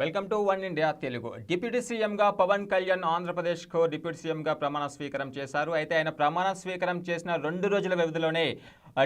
Welcome to one India Telugu. Deputy సీఎంగా పవన్ కళ్యాణ్ ఆంధ్రప్రదేశ్కు deputy సీఎంగా ప్రమాణ స్వీకారం చేశారు. అయితే ఆయన ప్రమాణ స్వీకారం చేసిన రెండు రోజుల వ్యవధిలోనే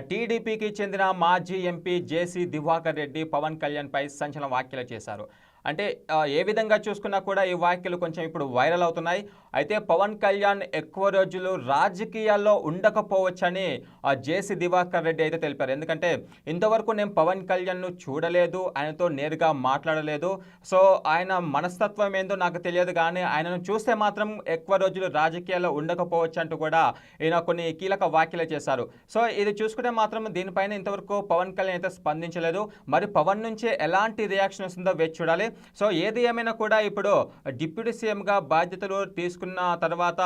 టీడీపీకి చెందిన మాజీ ఎంపీ జేసీ దివాకర్ రెడ్డి పవన్ కళ్యాణ్పై సంచలన వ్యాఖ్యలు చేశారు. అంటే ఏ విధంగా చూసుకున్నా కూడా ఈ వ్యాఖ్యలు కొంచెం ఇప్పుడు వైరల్ అవుతున్నాయి. అయితే పవన్ కళ్యాణ్ ఎక్కువ రోజులు రాజకీయాల్లో ఉండకపోవచ్చని ఆ, జేసీ దివాకర్ రెడ్డి అయితే తెలిపారు. ఎందుకంటే ఇంతవరకు నేను పవన్ కళ్యాణ్ను చూడలేదు ఆయనతో నేరుగా మాట్లాడలేదు. సో ఆయన మనస్తత్వం ఏందో నాకు తెలియదు కానీ ఆయనను చూస్తే మాత్రం ఎక్కువ రోజులు రాజకీయాల్లో ఉండకపోవచ్చు అంటూ కూడా ఈయన కొన్ని కీలక వ్యాఖ్యలు చేశారు. సో ఇది చూసుకుంటే మాత్రం దీనిపైన ఇంతవరకు పవన్ కళ్యాణ్ అయితే స్పందించలేదు. మరి పవన్ నుంచి ఎలాంటి రియాక్షన్ వస్తుందో వేచి చూడాలి. సో ఏది ఏమైనా కూడా ఇప్పుడు డిప్యూటీ సీఎంగా బాధ్యతలు తీసుకున్న తర్వాత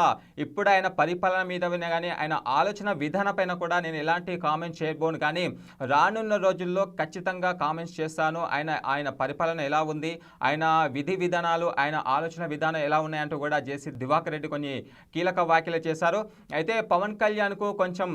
ఇప్పుడు ఆయన పరిపాలన మీద కానీ ఆయన ఆలోచన విధాన పైన కూడా నేను ఎలాంటి కామెంట్స్ చేయబోను. కానీ రానున్న రోజుల్లో ఖచ్చితంగా కామెంట్స్ చేస్తాను. ఆయన ఆయన పరిపాలన ఎలా ఉంది? ఆయన విధి విధానాలు ఆయన ఆలోచన విధానం ఎలా ఉన్నాయంటూ కూడా జేసీ దివాకర్ రెడ్డి కొన్ని కీలక వ్యాఖ్యలు చేశారు. అయితే పవన్ కళ్యాణ్కు కొంచెం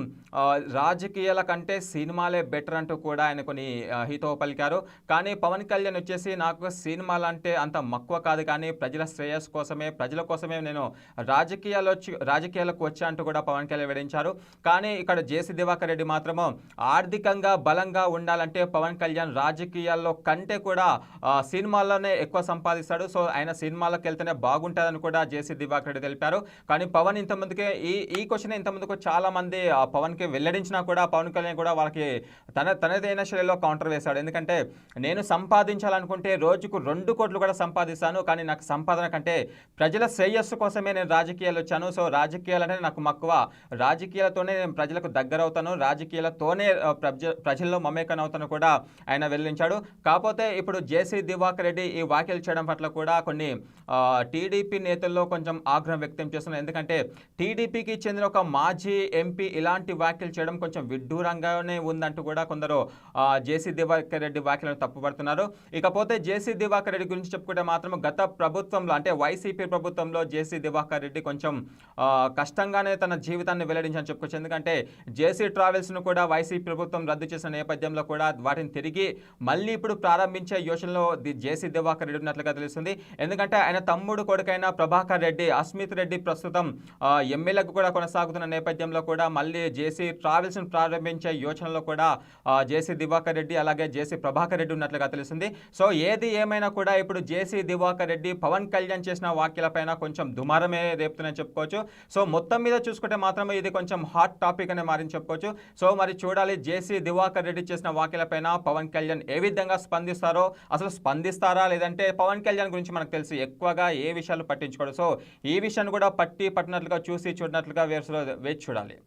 రాజకీయాల కంటే సినిమాలే బెటర్ అంటూ కూడా ఆయన కొన్ని హితో హితవు పలికారు కానీ పవన్ కళ్యాణ్ వచ్చేసి నాకు సినిమాలు అంటే అంత మక్కువ కాదు కానీ ప్రజల శ్రేయస్ కోసమే ప్రజల కోసమే నేను రాజకీయాల్లో వచ్చి రాజకీయాలకు వచ్చా అంటూ కూడా పవన్ కళ్యాణ్ వెడించారు కానీ ఇక్కడ జేసీ దివాకర్ రెడ్డి మాత్రము ఆర్థికంగా బలంగా ఉండాలంటే పవన్ కళ్యాణ్ రాజకీయాల్లో కంటే కూడా సినిమాల్లోనే ఎక్కువ సంపాదిస్తాడు. సో ఆయన సినిమాలకు వెళ్తేనే బాగుంటుందని కూడా జేసీ దివాకర్ రెడ్డి తెలిపారు. కానీ పవన్ ఇంతమందికి ఈ ఈ క్వశ్చన్ ఇంతమందికి చాలా మంది పవన్కి వెల్లడించినా కూడా పవన్ కళ్యాణ్ కూడా వాళ్ళకి తన తనదైన శైలిలో కౌంటర్ వేశాడు. ఎందుకంటే నేను సంపాదించాలనుకుంటే రోజుకు రెండు కోట్లు కూడా సంపాదిస్తాను కానీ నాకు సంపాదన కంటే ప్రజల శ్రేయస్సు కోసమే నేను రాజకీయాలు వచ్చాను. సో రాజకీయాలు అంటే నాకు మక్కువ. రాజకీయాలతోనే నేను ప్రజలకు దగ్గర అవుతాను రాజకీయాలతోనే ప్రజ ప్రజల్లో మమేకన్ అవుతాను కూడా ఆయన వెల్లడించాడు. కాకపోతే ఇప్పుడు జేసీ దివాకర్ రెడ్డి ఈ వ్యాఖ్యలు చేయడం పట్ల కూడా కొన్ని టీడీపీ నేతల్లో కొంచెం ఆగ్రహం వ్యక్తం చేస్తున్నారు. ఎందుకంటే టీడీపీకి చెందిన ఒక మాజీ ఎంపీ ఇలాంటి వ్యాఖ్యలు చేయడం కొంచెం విడ్డూరంగానే ఉందంటూ కూడా కొందరు జేసీ దివాకర్ రెడ్డి వ్యాఖ్యలను తప్పుపడుతున్నారు. ఇకపోతే జేసీ దివాకర్ రెడ్డి గురించి చెప్పుకుంటే మాత్రం గత ప్రభుత్వంలో అంటే వైసీపీ ప్రభుత్వంలో జేసీ దివాకర్ రెడ్డి కొంచెం కష్టంగానే తన జీవితాన్ని వెల్లడించని చెప్పుకోవచ్చు. ఎందుకంటే జేసీ ట్రావెల్స్ను కూడా వైసీపీ ప్రభుత్వం రద్దు చేసిన నేపథ్యంలో కూడా వాటిని తిరిగి మళ్ళీ ఇప్పుడు ప్రారంభించే యోచనలో జేసీ దివాకర్ రెడ్డి ఉన్నట్లుగా తెలుస్తుంది. ఎందుకంటే ఆయన తమ్ముడు కొడుకైన ప్రభాకర్ రెడ్డి అస్మిత్ రెడ్డి ప్రస్తుతం ఎమ్మెల్యేకు కూడా కొనసాగుతున్న నేపథ్యంలో కూడా మళ్ళీ జేసీ ట్రావెల్స్ను ప్రారంభించే యోచనలో కూడా జేసీ దివాకర్ రెడ్డి అలాగే జేసీ ప్రభాకర్ రెడ్డి ఉన్నట్లుగా తెలుస్తుంది. సో ఏది ఏమైనా కూడా ఇప్పుడు జేసీ దివాకర్ రెడ్డి పవన్ కళ్యాణ్ చేసిన వ్యాఖ్యలపైన కొంచెం దుమారమే రేపుతుందని చెప్పుకోవచ్చు. సో మొత్తం మీద చూసుకుంటే మాత్రమే ఇది కొంచెం హాట్ టాపిక్ అనే మారని చెప్పుకోవచ్చు. సో మరి చూడాలి జేసీ దివాకర్ రెడ్డి చేసిన వ్యాఖ్యలపైన పవన్ కళ్యాణ్ ఏ విధంగా స్పందిస్తారో అసలు స్పందిస్తారా లేదంటే పవన్ కళ్యాణ్ గురించి మనకు తెలుసు ఎక్కువగా ఏ విషయాలు పట్టించుకోడు. సో ఈ విషయాన్ని కూడా పట్టి పట్టినట్లుగా చూసి చూడనట్లుగా వేసులో వేచి చూడాలి.